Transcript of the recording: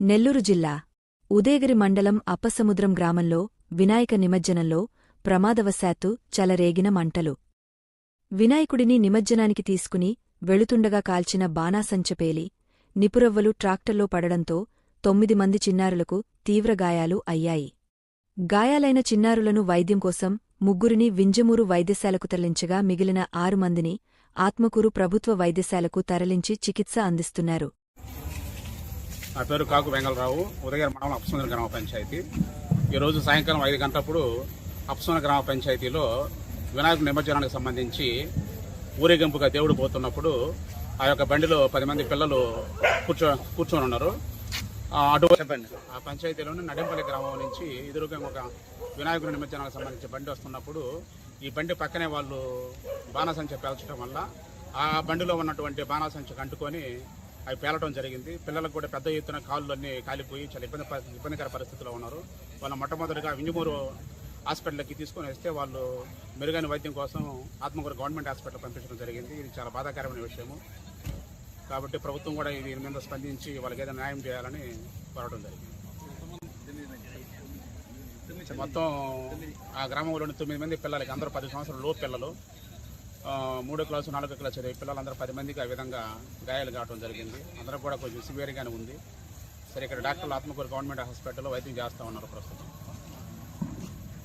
నెల్లూరు జిల్లా ఉదయగిరి మండలం అప్పసముద్రం గ్రామంలో వినాయక నిమజ్జనంలో ప్రమాదవశాత్తు చలరేగిన మంటలు. వినాయకుడిని నిమజ్జనానికి తీసుకుని వెళుతుండగా కాల్చిన బాణాసంచపేలి నిపురవ్వలు ట్రాక్టర్లో పడడంతో తొమ్మిది మంది చిన్నారులకు తీవ్ర గాయాలు అయ్యాయి. గాయాలైన చిన్నారులను వైద్యం కోసం ముగ్గురిని వింజమూరు వైద్యశాలకు తరలించగా మిగిలిన ఆరు మందిని ఆత్మకూరు ప్రభుత్వ వైద్యశాలకు తరలించి చికిత్స అందిస్తున్నారు. నా పేరు కాకు వెంగళరావు. ఉదయగిరి మండలం అప్సముద్ర గ్రామ పంచాయతీ. ఈరోజు సాయంకాలం ఐదు గంటలప్పుడు అప్సముద్ర గ్రామ పంచాయతీలో వినాయక నిమజ్జనానికి సంబంధించి ఊరేగింపుగా దేవుడు పోతున్నప్పుడు ఆ యొక్క బండిలో పది మంది పిల్లలు కూర్చో కూర్చొని ఉన్నారు. అటు చెప్పండి. ఆ పంచాయతీలోని నడింపల్లి గ్రామం నుంచి ఎదురుగా ఒక వినాయకుడి నిమజ్జనానికి సంబంధించి బండి వస్తున్నప్పుడు ఈ బండి పక్కనే వాళ్ళు బాణసంచ పేల్చడం వల్ల ఆ బండిలో ఉన్నటువంటి బాణాసంచకు అంటుకొని అవి పేలటం జరిగింది. పిల్లలకు కూడా పెద్ద ఎత్తున కాళ్ళు అన్నీ కాలిపోయి చాలా ఇబ్బంది ఇబ్బందికర పరిస్థితిలో ఉన్నారు. వాళ్ళు మొట్టమొదటిగా వింజమూరు హాస్పిటల్కి తీసుకొని వస్తే వాళ్ళు మెరుగైన వైద్యం కోసం ఆత్మకూరు గవర్నమెంట్ హాస్పిటల్ పంపించడం జరిగింది. ఇది చాలా బాధాకరమైన విషయము. కాబట్టి ప్రభుత్వం కూడా దీని మీద స్పందించి వాళ్ళకి ఏదైనా న్యాయం చేయాలని కోరడం జరిగింది. మొత్తం ఆ గ్రామంలోని తొమ్మిది మంది పిల్లలకి అందరూ పది సంవత్సరాలు లోపు పిల్లలు. మూడో క్లాసు నాలుగో క్లాస్ చదివే పిల్లలందరూ పది మందికి ఆ విధంగా గాయాలు కావడం జరిగింది. అందరూ కూడా కొంచెం సివియర్గానే ఉంది. సరే ఇక్కడ డాక్టర్లు ఆత్మకూరు గవర్నమెంట్ హాస్పిటల్లో వైద్యం చేస్తూ ఉన్నారు ప్రస్తుతం.